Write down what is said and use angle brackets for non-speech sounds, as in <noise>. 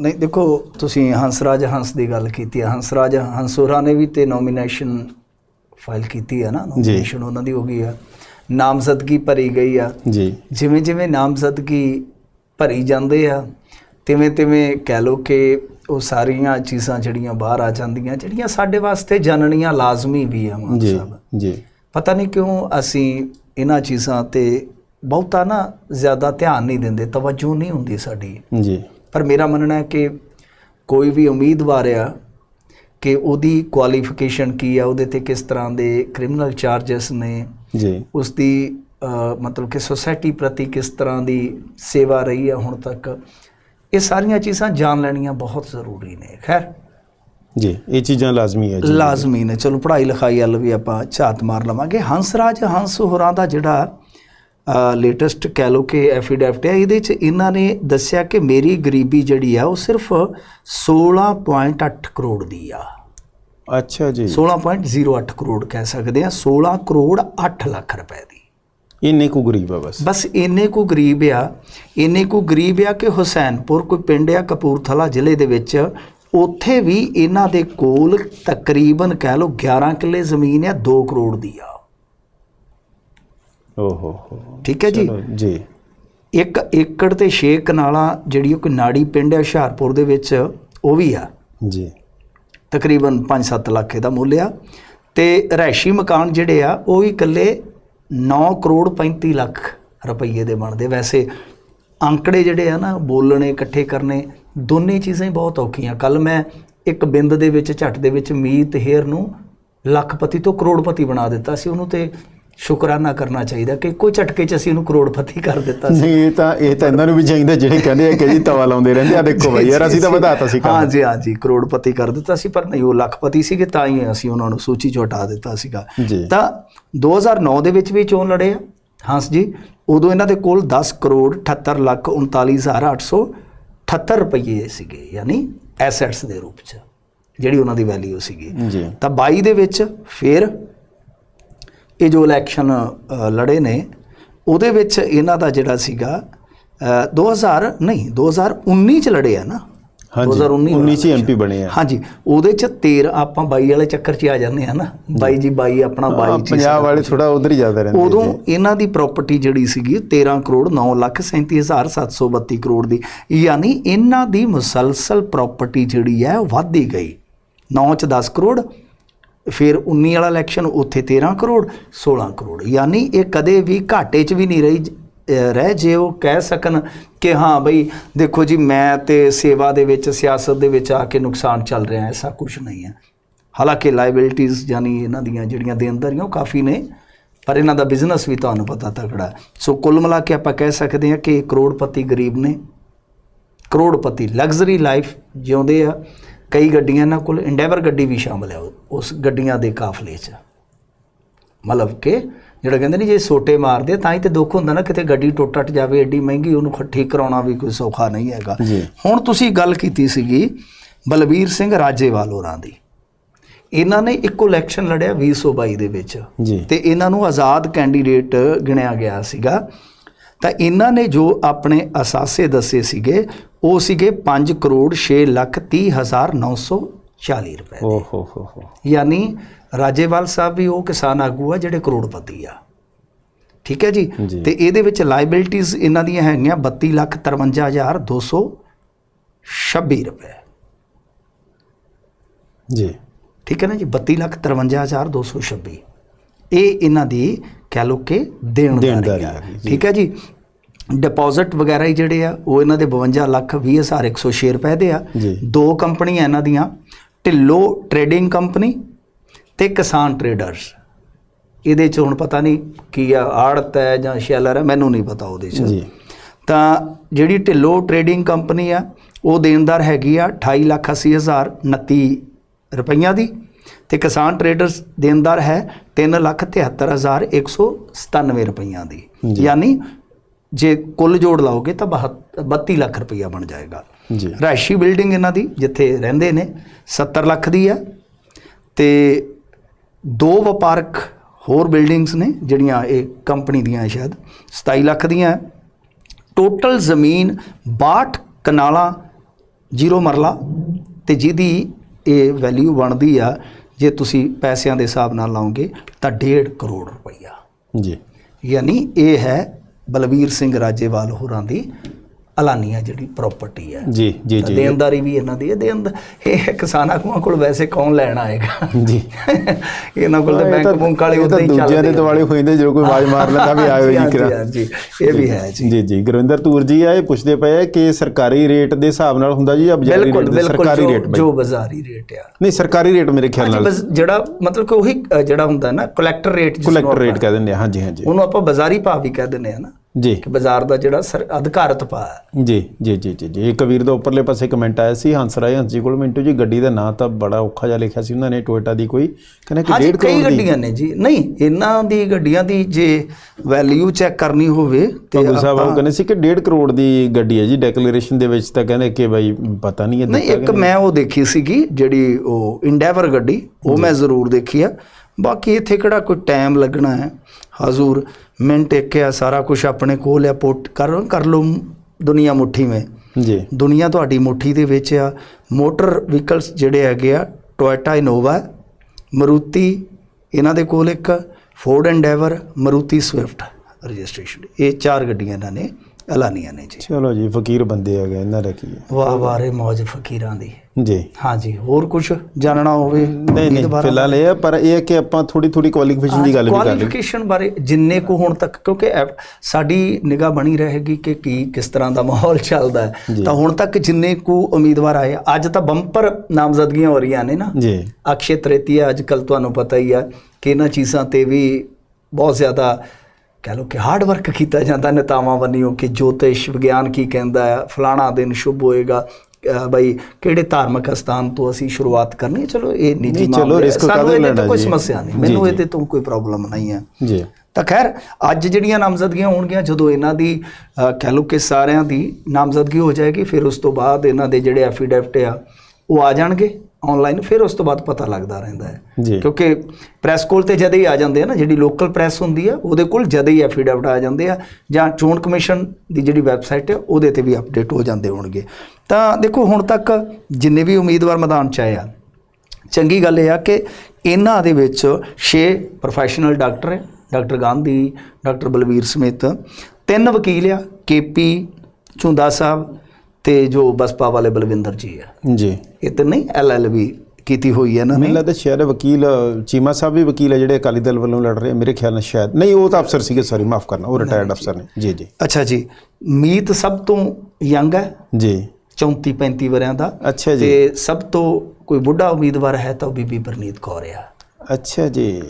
ਨਹੀਂ ਦੇਖੋ ਤੁਸੀਂ ਹੰਸਰਾਜ ਹੰਸ ਦੀ ਗੱਲ ਕੀਤੀ ਹੈ। ਹੰਸਰਾਜ ਹੰਸੋਰਾ ਨੇ ਵੀ ਤੇ ਨੋਮੀਨੇਸ਼ਨ ਫਾਈਲ ਕੀਤੀ ਹੈ ਨਾ। ਨੋਮੀਨੇਸ਼ਨ ਉਹਨਾਂ ਦੀ ਹੋ ਗਈ ਆ ਨਾਮਜ਼ਦਗੀ ਭਰੀ ਗਈ ਆ ਜੀ। ਜਿਵੇਂ ਜਿਵੇਂ ਨਾਮਜ਼ਦਗੀ ਭਰੀ ਜਾਂਦੇ ਆ ਤਿਵੇਂ ਤਿਵੇਂ ਕਹਿ ਲੋ ਕਿ ਉਹ ਸਾਰੀਆਂ ਚੀਜ਼ਾਂ ਜਿਹੜੀਆਂ ਬਾਹਰ ਆ ਜਾਂਦੀਆਂ ਜਿਹੜੀਆਂ ਸਾਡੇ ਵਾਸਤੇ ਜਾਣਨੀਆਂ ਲਾਜ਼ਮੀ ਵੀ ਆ ਮਾਨ ਸਾਹਿਬ। ਜੀ। ਪਤਾ ਨਹੀਂ ਕਿਉਂ ਅਸੀਂ ਇਹਨਾਂ ਚੀਜ਼ਾਂ ਤੇ ਬਹੁਤਾ ਨਾ ਜ਼ਿਆਦਾ ਧਿਆਨ ਨਹੀਂ ਦਿੰਦੇ ਤਵੱਜੋ ਨਹੀਂ ਹੁੰਦੀ ਸਾਡੀ। ਜੀ। ਪਰ ਮੇਰਾ ਮੰਨਣਾ ਹੈ ਕਿ ਕੋਈ ਵੀ ਉਮੀਦਵਾਰ ਆ ਕਿ ਉਹਦੀ ਕੁਆਲੀਫਿਕੇਸ਼ਨ ਕੀ ਆ ਉਹਦੇ ਤੇ ਕਿਸ ਤਰ੍ਹਾਂ ਦੇ ਕ੍ਰਿਮੀਨਲ ਚਾਰजेस ਨੇ ਜੀ। ਉਸ ਦੀ ਮਤਲਬ ਕਿ ਸੋਸਾਇਟੀ ਪ੍ਰਤੀ ਕਿਸ ਤਰ੍ਹਾਂ ਦੀ ਸੇਵਾ ਰਹੀ ਹੈ ਹੁਣ ਤੱਕ ਇਹ ਸਾਰੀਆਂ ਚੀਜ਼ਾਂ ਜਾਣ ਲੈਣੀਆਂ ਬਹੁਤ ਜ਼ਰੂਰੀ ਨੇ ਖੈਰ। ਜੀ ਇਹ ਚੀਜ਼ਾਂ ਲਾਜ਼ਮੀ ਹੈ ਜੀ। ਲਾਜ਼ਮੀ ਨੇ। ਚਲੋ ਪੜ੍ਹਾਈ ਲਿਖਾਈ ਵੱਲ ਵੀ ਆਪਾਂ ਝਾਤ ਮਾਰ ਲਵਾਂਗੇ। ਹੰਸਰਾਜ ਹੰਸ ਹੋਰਾਂ ਦਾ ਜਿਹੜਾ ਲੇਟੈਸਟ ਕਹਿ ਲੋ ਕਿ ਐਫੀਡੈਵਿਟ ਹੈ। ਇਹਦੇ ਚ ਇਹਨਾਂ ਨੇ ਦੱਸਿਆ ਕਿ ਮੇਰੀ ਗਰੀਬੀ ਜਿਹੜੀ ਆ ਉਹ ਸਿਰਫ 16.8 ਕਰੋੜ ਦੀ ਆ। ਅੱਛਾ ਜੀ। 16.08 ਕਰੋੜ ਕਹਿ ਸਕਦੇ ਆ 16 ਕਰੋੜ 8 ਲੱਖ ਰੁਪਏ ਦੀ। ਇੰਨੇ ਕੁ ਗਰੀਬ ਆ ਬਸ। ਬਸ ਇੰਨੇ ਕੁ ਗਰੀਬ ਆ ਇੰਨੇ ਕੁ ਗਰੀਬ ਆ ਕਿ ਹੁਸੈਨਪੁਰ ਕੋਈ ਪਿੰਡ ਆ ਕਪੂਰਥਲਾ ਜ਼ਿਲ੍ਹੇ ਦੇ ਵਿੱਚ ਉੱਥੇ ਵੀ ਇਹਨਾਂ ਦੇ ਕੋਲ ਤਕਰੀਬਨ ਕਹਿ ਲਓ 11 ਕਿੱਲੇ ਜ਼ਮੀਨ ਆ 2 ਕਰੋੜ ਦੀ ਆ। ਓਹੋ। ਠੀਕ ਹੈ ਜੀ? ਜੀ। ਇੱਕ ਏਕੜ ਤੇ 6 ਕਨਾਲਾਂ ਜਿਹੜੀ ਉਹ ਕੋਈ ਨਾੜੀ ਪਿੰਡ ਹੈ ਹੁਸ਼ਿਆਰਪੁਰ ਦੇ ਵਿੱਚ ਉਹ ਵੀ ਆ। ਜੀ। ਤਕਰੀਬਨ 5-7 ਲੱਖ ਇਹਦਾ ਮੁੱਲ ਆ। ਤੇ ਰਹਿਸ਼ੀ ਮਕਾਨ ਜਿਹੜੇ ਆ ਉਹ ਵੀ ਇਕੱਲੇ 9 ਕਰੋੜ 35 ਲੱਖ ਰੁਪਈਏ ਦੇ ਬਣਦੇ। ਵੈਸੇ ਅੰਕੜੇ ਜਿਹੜੇ ਆ ਨਾ ਬੋਲਣੇ ਇਕੱਠੇ ਕਰਨੇ ਦੋਨੇ ਚੀਜ਼ਾਂ ਹੀ ਬਹੁਤ ਔਖੀਆਂ। ਕੱਲ ਮੈਂ ਇੱਕ ਬਿੰਦ ਦੇ ਵਿੱਚ ਝੱਟ ਦੇ ਵਿੱਚ ਮੀਤ ਹੇਰ ਨੂੰ ਲੱਖਪਤੀ ਤੋਂ ਕਰੋੜਪਤੀ ਬਣਾ ਦਿੱਤਾ ਸੀ। ਉਹਨੂੰ ਤੇ ਸ਼ੁਕਰਾਨਾ ਕਰਨਾ ਚਾਹੀਦਾ ਕਿ ਕੋਈ ਝਟਕੇ 'ਚ ਅਸੀਂ ਉਹਨੂੰ ਕਰੋੜਪਤੀ ਕਰ ਦਿੱਤਾ ਸੀ। ਨਹੀਂ ਇਹ ਤਾਂ ਇਹ ਤਾਂ ਇਹਨਾਂ ਨੂੰ ਵੀ ਚਾਹੀਦਾ ਜਿਹੜੇ ਕਹਿੰਦੇ ਆ ਕਿ ਜੀ ਤਵਾ ਲਾਉਂਦੇ ਰਹਿੰਦੇ ਆ <laughs> ਦੇਖੋ ਬਈ ਯਾਰ ਅਸੀਂ ਤਾਂ ਵਧਾਤਾ ਸੀ ਕੰਮ। ਹਾਂਜੀ ਹਾਂਜੀ ਕਰੋੜਪਤੀ ਕਰ ਦਿੱਤਾ ਸੀ ਪਰ ਨਹੀਂ ਉਹ ਲੱਖਪਤੀ ਸੀਗੇ ਤਾਂ ਹੀ ਅਸੀਂ ਉਹਨਾਂ ਨੂੰ ਸੂਚੀ ਚੋਂ ਹਟਾ ਦਿੱਤਾ ਸੀਗਾ। ਜੀ। ਤਾਂ 2009 ਦੇ ਵਿੱਚ ਵੀ ਚੋਣ ਲੜੇ ਆ। ਹੰਸ ਜੀ ਉਦੋਂ ਇਹਨਾਂ ਦੇ ਕੋਲ 10 ਕਰੋੜ 78 ਲੱਖ 39878 ਰੁਪਏ ਸੀਗੇ ਯਾਨੀ ਐਸੈਟਸ ਦੇ ਰੂਪ 'ਚ ਜਿਹੜੀ ਉਹਨਾਂ ਦੀ ਵੈਲਿਊ ਸੀਗੀ। ਜੀ। ਤਾਂ 22 ਦੇ ਵਿੱਚ ਫਿਰ ਇਹ ਜੋ ਇਲੈਕਸ਼ਨ ਲੜੇ ਨੇ ਉਹਦੇ ਵਿੱਚ ਇਹਨਾਂ ਦਾ ਜਿਹੜਾ ਸੀਗਾ ਅ, 2000 ਨਹੀਂ 2019 ਚ ਲੜੇ ਆ ਨਾ। ਹਾਂਜੀ 2019 19 ਚ ਐਮਪੀ ਬਣੇ ਆ। ਹਾਂਜੀ ਉਹਦੇ ਚ 13 ਆਪਾਂ 22 ਵਾਲੇ ਚੱਕਰ 'ਚ ਆ ਜਾਂਦੇ ਆ ਨਾ। 22 ਜੀ 22 ਆਪਣਾ 22 ਚ ਹੀ ਪੰਜਾਬ ਵਾਲੇ ਥੋੜਾ ਉਧਰ ਹੀ ਜ਼ਿਆਦਾ ਰਹਿੰਦੇ ਉਦੋਂ ਇਹਨਾਂ ਦੀ ਪ੍ਰਾਪਰਟੀ ਜਿਹੜੀ ਸੀਗੀ 13 ਕਰੋੜ 9 ਲੱਖ 37732 ਕਰੋੜ ਦੀ। ਯਾਨੀ ਇਹਨਾਂ ਦੀ ਮੁਸਲਸਲ ਪ੍ਰਾਪਰਟੀ ਜਿਹੜੀ ਹੈ ਵੱਧਦੀ ਗਈ। 9 ਚ 10 ਕਰੋੜ ਫਿਰ 19 ਵਾਲਾ ਇਲੈਕਸ਼ਨ ਉੱਥੇ 13 ਕਰੋੜ 16 ਕਰੋੜ। ਯਾਨੀ ਇਹ ਕਦੇ ਵੀ ਘਾਟੇ 'ਚ ਵੀ ਨਹੀਂ ਰਹੀ ਰਹਿ ਜੇ ਉਹ ਕਹਿ ਸਕਣ ਕਿ ਹਾਂ ਬਈ ਦੇਖੋ ਜੀ, ਮੈਂ ਤੇ ਸੇਵਾ ਦੇ ਵਿੱਚ, ਸਿਆਸਤ ਦੇ ਵਿੱਚ ਆ ਕੇ ਨੁਕਸਾਨ ਚੱਲ ਰਿਹਾ, ਐਸਾ ਕੁਝ ਨਹੀਂ ਹੈ। ਹਾਲਾਂਕਿ ਲਾਇਬਿਲਿਟੀਆਂ ਯਾਨੀ ਇਹਨਾਂ ਦੀਆਂ ਜਿਹੜੀਆਂ ਦੇਣਦਾਰੀਆਂ ਉਹ ਕਾਫੀ ਨੇ, ਪਰ ਇਹਨਾਂ ਦਾ ਬਿਜ਼ਨਸ ਵੀ ਤੁਹਾਨੂੰ ਪਤਾ ਤਕੜਾ ਸੋ ਕੁੱਲ ਮਿਲਾ ਕੇ ਆਪਾਂ ਕਹਿ ਸਕਦੇ ਹਾਂ ਕਿ ਕਰੋੜਪਤੀ ਗਰੀਬ ਨੇ। ਕਰੋੜਪਤੀ ਲਗਜ਼ਰੀ ਲਾਈਫ ਜਿਉਂਦੇ ਆ। ਕਈ ਗੱਡੀਆਂ ਇਹਨਾਂ ਕੋਲ ਇੰਡੈਵਰ ਗੱਡੀ ਵੀ ਸ਼ਾਮਲ ਹੈ ਉਸ ਗੱਡੀਆਂ ਦੇ ਕਾਫਲੇ 'ਚ। ਮਤਲਬ ਕਿ ਜਿਹੜਾ ਕਹਿੰਦੇ ਨਹੀਂ ਜੇ ਸੋਟੇ ਮਾਰਦੇ ਤਾਂ ਹੀ ਤੇ ਦੁੱਖ ਹੁੰਦਾ ਨਾ ਕਿਤੇ ਗੱਡੀ ਟੁੱਟ ਟੱਟ ਜਾਵੇ ਏਡੀ ਮਹਿੰਗੀ ਉਹਨੂੰ ਠੀਕ ਕਰਾਉਣਾ ਵੀ ਕੋਈ ਸੌਖਾ ਨਹੀਂ ਹੈਗਾ। ਹੁਣ ਤੁਸੀਂ ਗੱਲ ਕੀਤੀ ਸੀਗੀ ਬਲਬੀਰ ਸਿੰਘ ਰਾਜੇਵਾਲ ਹੋਰਾਂ ਦੀ। ਇਹਨਾਂ ਨੇ ਇੱਕੋ ਇਲੈਕਸ਼ਨ ਲੜਿਆ 2022 ਦੇ ਵਿੱਚ। ਤੇ ਇਹਨਾਂ ਨੂੰ ਆਜ਼ਾਦ ਕੈਂਡੀਡੇਟ ਗਿਣਿਆ ਗਿਆ ਸੀਗਾ। ਤਾਂ ਇਹਨਾਂ ਨੇ ਜੋ ਆਪਣੇ ਅਸਾਸੇ ਦੱਸੇ ਸੀਗੇ ਉਹ ਸੀਗੇ 5 ਕਰੋੜ 6 ਲੱਖ 30 ਹਜ਼ਾਰ 940 ਰੁਪਏ ਓ ਹੋ ਹੋ ਹੋ। ਯਾਨੀ ਰਾਜੇਵਾਲ ਸਾਹਿਬ ਵੀ ਉਹ ਕਿਸਾਨ ਆਗੂ ਆ ਜਿਹੜੇ ਕਰੋੜਪਤੀ ਆ। ਠੀਕ ਹੈ ਜੀ। ਤੇ ਇਹਦੇ ਵਿੱਚ ਲਾਇਬਿਲਟੀਆਂ ਇਹਨਾਂ ਦੀਆਂ ਹੈਗੀਆਂ 32 ਲੱਖ 53 ਹਜ਼ਾਰ 226 ਰੁਪਏ। ਜੀ। ਠੀਕ ਹੈ ਨਾ ਜੀ? 32 ਲੱਖ 53 ਹਜ਼ਾਰ 226 ਇਹ ਇਹਨਾਂ ਦੀ ਕਹਿ ਲੋ ਕਿ ਦੇਣਦਾਰੀ। ਠੀਕ ਹੈ ਜੀ? ਡਿਪੋਜ਼ਿਟ ਵਗੈਰਾ ਹੀ ਜਿਹੜੇ ਆ ਉਹ ਇਹਨਾਂ ਦੇ 52 ਲੱਖ 20 ਹਜ਼ਾਰ 106 ਰੁਪਏ ਦੇ ਆ। ਦੋ ਕੰਪਨੀਆਂ ਇਹਨਾਂ ਦੀਆਂ ਢਿੱਲੋ ਟਰੇਡਿੰਗ ਕੰਪਨੀ ਤੇ ਕਿਸਾਨ ਟਰੇਡਰਸ ਇਹਦੇ ਚ ਹੁਣ ਪਤਾ ਨਹੀਂ ਕੀ ਆ ਆੜਤ ਹੈ ਜਾਂ ਸ਼ੈਲਰ ਹੈ ਮੈਨੂੰ ਨਹੀਂ ਪਤਾ ਉਹਦੇ ਚ। ਜੀ। ਤਾਂ ਜਿਹੜੀ ਢਿੱਲੋ ਟਰੇਡਿੰਗ ਕੰਪਨੀ ਆ ਉਹ ਦੇਣਦਾਰ ਹੈਗੀ ਆ 28 ਲੱਖ 80 ਹਜ਼ਾਰ 29 ਰੁਪਈਆਂ ਦੀ ਤੇ ਕਿਸਾਨ ਟਰੇਡਰਸ ਦੇਣਦਾਰ ਹੈ 3 ਲੱਖ 73 ਹਜ਼ਾਰ 197 ਰੁਪਈਆਂ ਦੀ। ਯਾਨੀ ਜੇ ਕੁੱਲ ਜੋੜ ਲਾਓਗੇ ਤਾਂ 32 ਲੱਖ ਰੁਪਈਆ ਬਣ ਜਾਏਗਾ। ਜੀ। ਰਾਸ਼ੀ ਬਿਲਡਿੰਗ ਇਹਨਾਂ ਦੀ ਜਿੱਥੇ ਰਹਿੰਦੇ ਨੇ 70 ਲੱਖ ਦੀ ਆ। ਤੇ ਦੋ ਵਪਾਰਕ ਹੋਰ ਬਿਲਡਿੰਗਸ ਨੇ ਜਿਹੜੀਆਂ ਇਹ ਕੰਪਨੀ ਦੀਆਂ ਸ਼ਾਇਦ 27 ਲੱਖ ਦੀਆਂ ਟੋਟਲ ਜ਼ਮੀਨ 62 ਕਨਾਲਾਂ ਜ਼ੀਰੋ ਮਰਲਾ ਤੇ ਜਿਹਦੀ ਇਹ ਵੈਲਿਊ ਬਣਦੀ ਆ ਜੇ ਤੁਸੀਂ ਪੈਸਿਆਂ ਦੇ ਹਿਸਾਬ ਨਾਲ ਲਾਓਗੇ ਤਾਂ 1.5 ਕਰੋੜ ਰੁਪਈਆ। ਜੀ। ਯਾਨੀ ਇਹ ਹੈ ਬਲਵੀਰ ਸਿੰਘ ਰਾਜੇਵਾਲ ਹੋਰਾਂ ਦੀ ਐਲਾਨੀਆ ਜਿਹੜੀ ਪ੍ਰਾਪਰਟੀ ਹੈ। ਜੀ ਜੀ ਜੀ। ਦੇਣਦਾਰੀ ਵੀ ਇਹਨਾਂ ਦੀ ਹੈ। ਦੇਣ ਇਹ ਕਿਸਾਨਾਂ ਕੋਲ ਕੋਲ ਵੈਸੇ ਕੌਣ ਲੈਣ ਆਏਗਾ? ਜੀ। ਇਹਨਾਂ ਕੋਲ ਤਾਂ ਬੈਂਕ ਬੁੰਕ ਵਾਲੇ ਉਦਾਂ ਹੀ ਚੱਲਦੇ ਦੂਜਿਆਂ ਦੇ। ਦਿਵਾਲੇ ਹੋ ਜਾਂਦੇ ਜਦੋਂ ਕੋਈ ਆਵਾਜ਼ ਮਾਰ ਲੈਂਦਾ ਵੀ ਆਇਓ ਜੀ ਕਿਰਾ। ਹਾਂਜੀ, ਇਹ ਵੀ ਹੈ ਜੀ। ਜੀ ਜੀ। ਗੁਰਵਿੰਦਰ ਤੂਰ ਜੀ ਆ ਇਹ ਪੁੱਛਦੇ ਪਏ ਆ ਕਿ ਸਰਕਾਰੀ ਰੇਟ ਦੇ ਹਿਸਾਬ ਨਾਲ ਹੁੰਦਾ ਜੀ ਜਾਂ ਬਾਜ਼ਾਰੀ ਰੇਟ ਦੇ? ਸਰਕਾਰੀ ਜੋ- ਰੇਟ ਜੋ ਬਾਜ਼ਾਰੀ ਰੇਟ ਆ। ਨਹੀਂ ਸਰਕਾਰੀ ਰੇਟ ਮੇਰੇ ਖਿਆਲ ਨਾਲ। ਜਿਹੜਾ ਮਤਲਬ ਕਿ ਉਹੀ ਜਿਹੜਾ ਹੁੰਦਾ ਨਾ ਕਲੈਕਟਰ ਰੇਟ ਜਿਸ ਨੂੰ ਕਲੈਕਟਰ ਰੇਟ ਕਹਿ ਦਿੰਦੇ ਆ। ਹਾਂਜੀ ਹਾਂਜੀ। ਉਹਨੂੰ ਆਪਾਂ ਬਾਜ਼ਾਰੀ ਭਾਅ ਵੀ ਕਹਿ ਦਿੰਦੇ ਆ ਨਾ। ਜੀ। ਕਿ ਬਾਜ਼ਾਰ ਦਾ ਜਿਹੜਾ ਅਧਿਕਾਰਤ ਹੈ। ਜੀ ਜੀ ਜੀ ਜੀ ਜੀ। ਇੱਕ ਵੀਰ ਦਾ ਉੱਪਰਲੇ ਪਾਸੇ ਕਮੈਂਟ ਆਇਆ ਸੀ ਹੰਸ ਜੀ ਕੋਲ ਮਿੰਟੂ ਜੀ ਗੱਡੀ ਦਾ ਨਾਂ ਤਾਂ ਬੜਾ ਔਖਾ ਜਿਹਾ ਲਿਖਿਆ ਸੀ ਉਹਨਾਂ ਨੇ ਟੋਇਟਾ ਦੀ ਕੋਈ ਕਹਿੰਦੇ ਕਿ ਹਾਂਜੀ 1.5 ਕਈ ਕਰੋੜ ਦੀ। ਗੱਡੀਆਂ ਨੇ ਜੀ। ਨਹੀਂ ਇਹਨਾਂ ਦੀ ਗੱਡੀਆਂ ਦੀ ਜੇ ਵੈਲਿਊ ਚੈੱਕ ਕਰਨੀ ਹੋਵੇ ਤੇ ਪੰਗੂ ਸਾਹਿਬ ਉਹ ਕਹਿੰਦੇ ਸੀ ਕਿ 1.5 ਕਰੋੜ ਦੀ ਗੱਡੀ ਹੈ ਜੀ ਡੈਕਲੇਰੇਸ਼ਨ ਦੇ ਵਿੱਚ ਤਾਂ ਕਹਿੰਦੇ ਕਿ ਬਾਈ ਪਤਾ ਨਹੀਂ ਇਹ ਨਹੀਂ ਇੱਕ ਮੈਂ ਉਹ ਦੇਖੀ ਸੀਗੀ ਜਿਹੜੀ ਉਹ ਇੰਡੈਵਰ ਗੱਡੀ ਉਹ ਮੈਂ ਜ਼ਰੂਰ ਦੇਖੀ ਆ। ਬਾਕੀ ਇੱਥੇ ਕਿਹੜਾ ਕੋਈ ਟਾਈਮ ਲੱਗਣਾ ਹੈ? ਹਜ਼ੂਰ ਮਿੰਟ ਇੱਕ ਆ ਸਾਰਾ ਕੁਝ ਆਪਣੇ ਕੋਲ ਆ ਪੁੱਟ ਕਰ ਕਰ ਲਓ ਦੁਨੀਆ ਮੁੱਠੀ ਮੇ। ਜੀ। ਦੁਨੀਆ ਤੁਹਾਡੀ ਮੁੱਠੀ ਦੇ ਵਿੱਚ ਆ। ਮੋਟਰ ਵਹੀਕਲਸ ਜਿਹੜੇ ਹੈਗੇ ਆ ਟੋਇਟਾ ਇਨੋਵਾ ਮਰੂਤੀ ਇਹਨਾਂ ਦੇ ਕੋਲ ਇੱਕ Ford Endeavour Maruti Swift registration ਇਹ ਚਾਰ ਗੱਡੀਆਂ ਇਹਨਾਂ ਨੇ ਐਲਾਨੀਆਂ ਨੇ ਜੀ। ਚਲੋ ਜੀ ਫਕੀਰ ਬੰਦੇ ਆ ਗਏ ਇਹਨਾਂ ਦਾ ਕੀ ਹੈ? ਵਾਹ ਵਾਰੇ ਮੌਜ ਫਕੀਰਾਂ ਦੀ। ਜੀ। ਹਾਂਜੀ ਹੋਰ ਕੁਝ ਜਾਣਨਾ ਹੋਵੇ? ਨਹੀਂ ਨਹੀਂ ਫਿਲਹਾਲ ਇਹ ਹੈ ਪਰ ਇਹ ਹੈ ਕਿ ਆਪਾਂ ਥੋੜੀ ਥੋੜੀ ਕੁਆਲੀਫਿਕੇਸ਼ਨ ਦੀ ਗੱਲ ਵੀ ਕਰ ਲਈ। ਕੁਆਲੀਫਿਕੇਸ਼ਨ ਬਾਰੇ ਜਿੰਨੇ ਕੁ ਹੁਣ ਤੱਕ ਕਿਉਂਕਿ ਸਾਡੀ ਨਿਗਾਹ ਬਣੀ ਰਹੇਗੀ ਕਿ ਕੀ ਕਿਸ ਤਰ੍ਹਾਂ ਦਾ ਮਾਹੌਲ ਚੱਲਦਾ ਹੈ। ਤਾਂ ਹੁਣ ਤੱਕ ਜਿੰਨੇ ਕੁ ਉਮੀਦਵਾਰ ਆਏ ਅੱਜ ਤਾਂ ਬੰਪਰ ਨਾਮਜ਼ਦਗੀਆਂ ਹੋ ਰਹੀਆਂ ਨੇ ਨਾ। ਜੀ। ਅਕਸ਼ੇ ਤ੍ਰਿਤੀਆ ਅੱਜ ਕੱਲ ਤੁਹਾਨੂੰ ਪਤਾ ਹੀ ਆ ਕਿ ਇਹਨਾਂ ਚੀਜ਼ਾਂ ਤੇ ਵੀ ਬਹੁਤ ਜ਼ਿਆਦਾ ਕਹਿ ਲਓ ਕਿ ਹਾਰਡ ਵਰਕ ਕੀਤਾ ਜਾਂਦਾ ਨੇਤਾਵਾਂ ਵੱਲੋਂ ਕਿ ਜੋਤਿਸ਼ ਵਿਗਿਆਨ ਕੀ ਕਹਿੰਦਾ ਹੈ ਫਲਾਣਾ ਦਿਨ ਸ਼ੁਭ ਹੋਏਗਾ ਬਈ ਕਿਹੜੇ ਧਾਰਮਿਕ ਸਥਾਨ ਤੋਂ ਅਸੀਂ ਸ਼ੁਰੂਆਤ ਕਰਨੀ ਹੈ? ਚਲੋ ਇਹ ਨਿੱਜੀ ਮਾਮਲੇ risk ਸਾਨੂੰ ਲੈਣਾ ਤੋਂ ਕੋਈ? ਸਮੱਸਿਆ ਨਹੀਂ। ਮੈਨੂੰ। ਇਹਦੇ ਤੋਂ ਕੋਈ ਪ੍ਰੋਬਲਮ ਨਹੀਂ ਹੈ। ਜੀ। ਤਾਂ ਖੈਰ ਅੱਜ ਜਿਹੜੀਆਂ ਨਾਮਜ਼ਦਗੀਆਂ ਹੋਣਗੀਆਂ ਜਦੋਂ ਇਹਨਾਂ ਦੀ ਕਹਿ ਲਓ ਕਿ ਸਾਰਿਆਂ ਦੀ ਨਾਮਜ਼ਦਗੀ ਹੋ ਜਾਏਗੀ ਫਿਰ ਉਸ ਤੋਂ ਬਾਅਦ ਇਹਨਾਂ ਦੇ ਜਿਹੜੇ ਐਫੀਡੈਵਿਟ ਆ ਉਹ ਆ ਜਾਣਗੇ। ਆਨਲਾਈਨ ਫਿਰ ਉਸ ਤੋਂ ਬਾਅਦ ਪਤਾ ਲੱਗਦਾ ਰਹਿੰਦਾ ਹੈ। ਕਿਉਂਕਿ ਪ੍ਰੈਸ ਕੋਲ ਤੇ ਜਦ ਹੀ ਆ ਜਾਂਦੇ ਆ ਨਾ ਜਿਹੜੀ ਲੋਕਲ ਪ੍ਰੈਸ ਹੁੰਦੀ ਆ ਉਹਦੇ ਕੋਲ ਜਦ ਹੀ ਐਫੀਡੈਵਿਟ ਆ ਜਾਂਦੇ ਆ ਜਾਂ ਚੋਣ ਕਮਿਸ਼ਨ ਦੀ ਜਿਹੜੀ ਵੈਬਸਾਈਟ ਹੈ ਉਹਦੇ ਤੇ ਵੀ ਅਪਡੇਟ ਹੋ ਜਾਂਦੇ ਹੋਣਗੇ। ਤਾਂ ਦੇਖੋ ਹੁਣ ਤੱਕ ਜਿੰਨੇ ਵੀ ਉਮੀਦਵਾਰ ਮੈਦਾਨ 'ਚ ਆਏ ਆ ਚੰਗੀ ਗੱਲ ਇਹ ਆ ਕਿ ਇਹਨਾਂ ਦੇ ਵਿੱਚ 6 ਪ੍ਰੋਫੈਸ਼ਨਲ ਡਾਕਟਰ ਹੈ ਡਾਕਟਰ ਗਾਂਧੀ ਡਾਕਟਰ ਬਲਵੀਰ ਸਮੇਤ ਤਿੰਨ ਵਕੀਲ ਆ ਕੇਪੀ ਝੁੰਦਾ ਸਾਹਿਬ ਤੇ ਜੋ ਬਸਪਾ ਵਾਲੇ ਬਲਵਿੰਦਰ ਜੀ ਆ। ਜੀ। ਇਹ ਤੇ ਨਹੀਂ ਐਲਐਲਬੀ ਕੀਤੀ ਹੋਈ ਹੈ ਨੇ। ਮੈਨੂੰ ਲੱਗਦਾ ਸ਼ਾਇਦ ਵਕੀਲ ਚੀਮਾ ਸਾਹਿਬ ਵੀ ਵਕੀਲ ਹੈ ਜਿਹੜੇ ਅਕਾਲੀ ਦਲ ਵੱਲੋਂ ਲੜ ਰਹੇ ਮੇਰੇ ਖਿਆਲ ਨਾਲ ਸ਼ਾਇਦ। ਨਹੀਂ ਉਹ ਤਾਂ ਅਫਸਰ ਸੀਗੇ ਸੌਰੀ ਮਾਫ ਕਰਨਾ ਉਹ ਰਿਟਾਇਰਡ ਅਫਸਰ ਨੇ। ਜੀ ਜੀ। ਅੱਛਾ ਜੀ ਮੀਤ ਸਭ ਤੋਂ ਯੰਗ ਹੈ? ਜੀ। 34 35 ਵਰਿਆਂ ਦਾ। ਅੱਛਾ ਜੀ। ਤੇ ਸਭ ਤੋਂ ਕੋਈ ਬੁੱਢਾ ਉਮੀਦਵਾਰ ਹੈ ਤਾਂ ਉਹ ਬੀਬੀ ਪ੍ਰਨੀਤ ਕੌਰ ਆ। ਅੱਛਾ ਜੀ।